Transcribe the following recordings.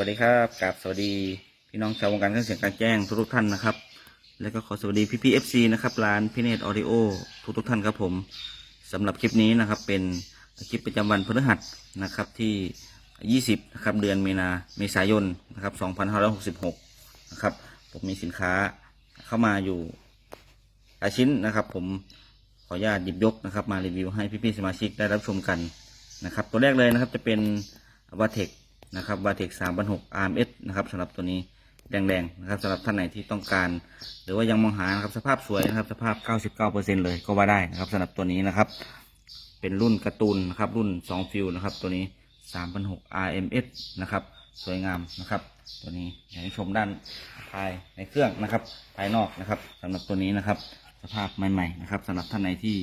วัสดีครับกับสวัสดีพี่น้องชาววงการเครื่องเสียงการแจ้งทุกท่านนะครับ แล้วก็ขอสวัสดีพี่พีเอฟซีนะครับร้านพิเนตออดิโอทุกๆท่านครับผมสำหรับคลิปนี้นะครับ เป็นคลิปประจำวันพฤหัสนะครับที่ 20นะครับเดือนมีนาเมษายนนะครับ2566นะครับผมมีสินค้าเข้ามาอยู่หลายชิ้นนะครับ ผมขออนุญาตหยิบยกนะครับ มารีวิวให้พี่ๆสมาชิกได้รับชมกันนะครับ ตัวแรกเลยนะครับจะเป็นวาเทค นะครับวาเทค3 6 RMS นะครับสำหรับตัวนี้แดงๆนะครับสำหรับท่านไหนที่ต้องการ หรือว่ายังมองหานะครับสภาพสวยนะครับสภาพ 99%เลยก็ว่าได้นะครับสำหรับตัวนี้นะครับ เป็นรุ่นการ์ตูนนะครับรุ่น 2 ฟิลนะครับตัวนี้3,600 RMS นะครับสวยงามนะครับ ตัวนี้อยากให้ชมด้านภายในเครื่องนะครับ ภายนอกนะครับสำหรับตัวนี้นะครับ สภาพใหม่ๆนะครับสำหรับท่านไหนที่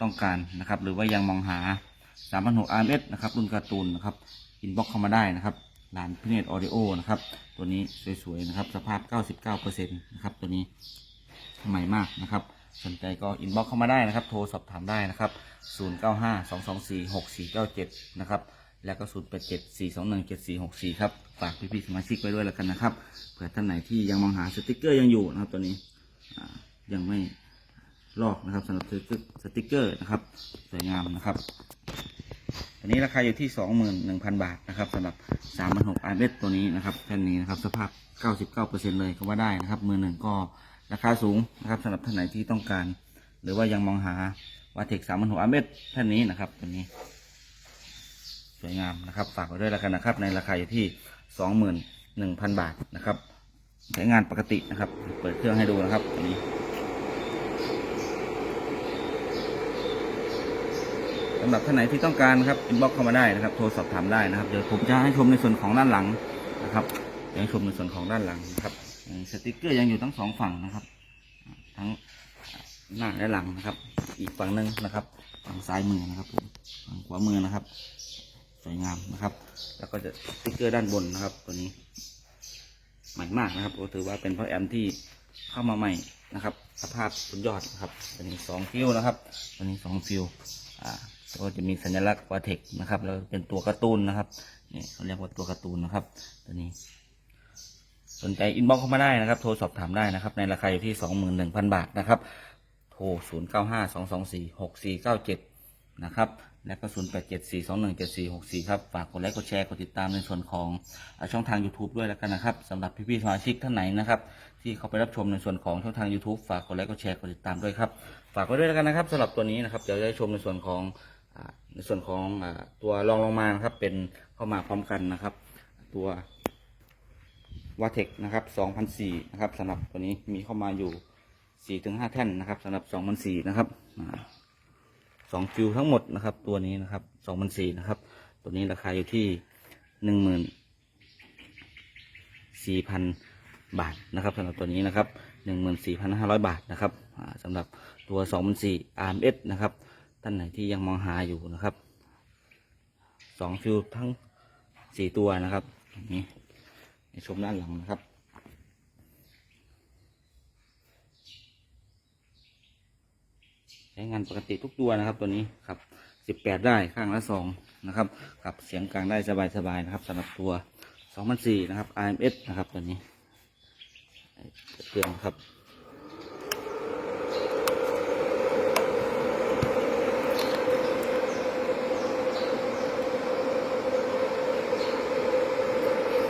ต้องการนะครับ หรือว่ายังมองหา3,600 RMS นะครับรุ่นการ์ตูนนะครับ อินบ็อกเข้ามาได้นะครับร้านพิเนตออดิโอนะครับ ตัวนี้สวยๆนะครับ สภาพ 99%นะครับ ตัวนี้ใหม่มากนะครับ สนใจก็อินบ็อกเข้ามาได้นะครับ โทรสอบถามได้นะครับ 0952246497 นะครับ แล้วก็ 0874217464 ครับ ฝากพี่ๆสมาชิกไว้ด้วยแล้วกันนะครับ เผื่อท่านไหนที่ยังมองหาสติกเกอร์ยังอยู่นะครับ ตัวนี้ยังไม่ลอกนะครับสำหรับสติกเกอร์นะครับ สวยงามนะครับ นี้ราคาอยู่ที่ 21,000 บาทนะครับสำหรับ3,600 RMS ตัวนี้นะครับแผ่นนี้นะครับสภาพ 99%เลยก็ว่าได้นะครับ มือหนึ่งก็ราคาสูงนะครับสำหรับท่านไหนที่ต้องการ หรือว่ายังมองหาวาเทค3,600 RMS แผ่านนี้นะครับตัวนี้ สวยงามนะครับฝากไว้ด้วยแล้วกันนะครับ ในราคาอยู่ที่ 21,000 บาทนะครับใช้งานปกตินะครับ เปิดเครื่องให้ดูนะครับตัวนี้ สำหรับท่านไหนที่ต้องการนะครับอินบ็อกเข้ามาได้นะครับ โทรสอบถามได้นะครับ เดี๋ยวผมจะให้ชมในส่วนของด้านหลังนะครับเดี๋ยวให้ชมในส่วนของด้านหลังนะครับสติกเกอร์ยังอยู่ทั้งสองฝั่งนะครับ ทั้งหน้าและหลังนะครับ อีกฝั่งหนึ่งนะครับ ฝั่งซ้ายมือนะครับผมฝั่งขวามือนะครับ สวยงามนะครับ แล้วก็จะสติกเกอร์ด้านบนนะครับ ตัวนี้ใหม่มากนะครับก็ถือว่าเป็นพราะแอมที่เข้ามาใหม่นะครับ สภาพสุดยอดนะครับตัวนี้สองฟิวนะครับตัวนี้สองฟิวอ่า ก็จะมีสัญลักษณ์วาเทคนะครับแล้วเป็นตัวการ์ตูนนะครับนี่เขาเรียกว่าตัวการ์ตูนนะครับ ตัวนี้ สนใจอินบ็อกเข้ามาได้นะครับ โทรสอบถามได้นะครับ ในราคาอยู่ที่สองหมื่นหนึ่งพันบาทนะครับ โทรศูนย์เก้าห้าสองสองสี่หกสี่เก้าเจ็ดนะครับ แล้วก็ศูนย์แปดเจ็ดสี่สองหนึ่งเจ็ดสี่หกสี่ครับ ฝากกดไลค์กดแชร์กดติดตามในส่วนของช่องทาง YouTube ด้วยแล้วกันนะครับสำหรับพี่ๆสมาชิกท่านไหนนะครับที่เขาไปรับชมในส่วนของช่องทาง YouTube ฝากกดไลค์กดแชร์กดติดตามด้วยครับ ฝากไว้ด้วยแล้วกันนะครับสำหรับตัวนี้นะครับเดี๋ยวจะได้ชมในส่วนของ ในส่วนของอตัวรองลงมานะครับ เป็นเข้ามาพร้อมกันนะครับ ตัววาเทคนะครับ2004นะครับสำหรับตัวนี้มีเข้ามาอยู่4ถึง5แท่นนะครับสำหรับ2004นะครับสองฟิวทั้งหมดนะครับ ตัวนี้นะครับ2004นะครับ ตัวนี้ราคาอยู่ที่14,000บาทนะครับสำหรับตัวนี้นะครับ14,500บาทนะครับสำหรับตัว2004 RMS นะครับ ท่านไหนที่ยังมองหาอยู่นะครับสองฟิวทั้งสี่ตัวนะครับนี้ในชมด้านหลังนะครับ ใช้งานปกติทุกตัวนะครับ ตัวนี้ครับ18ได้ข้างละสองนะครับกับเสียงกลางได้สบายๆนะครับสำหรับตัว2004นสี่นะครับ IMS นะครับตัวนี้เครื่องครับ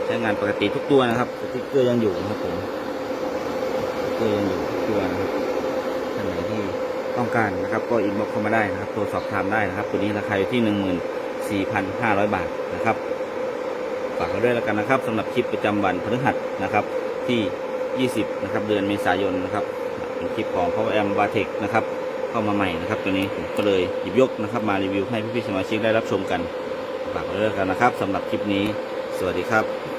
ใช้งานปกติทุกตัวนะครับสติ๊กเกอร์ยังอยู่นะครับผมสติ๊กเกอร์ยังอยู่ทุกตัวนะครับท่านไหนที่ต้องการนะครับ ก็อินบ็อกเข้ามาได้นะครับโทรสอบถามได้นะครับ ตัวนี้ราคาอยู่ที่หนึ่งหมื่นสี่พันห้าร้อยบาทนะครับฝากไว้ด้วยแล้วกันนะครับสำหรับคลิปประจำวันพฤหัสนะครับ ที่ 20 นะครับ เดือนเมษายนนะครับเป็นคลิปของ Power Amp v a t e c นะครับเข้ามาใหม่นะครับ ตัวนี้ผมก็เลยหยิบยกนะครับ มารีวิวให้พี่ๆสมาชิกได้รับชมกันฝากไว้ด้วยแล้วกันนะครับสำหรับคลิปนี้ สวัสดีครับ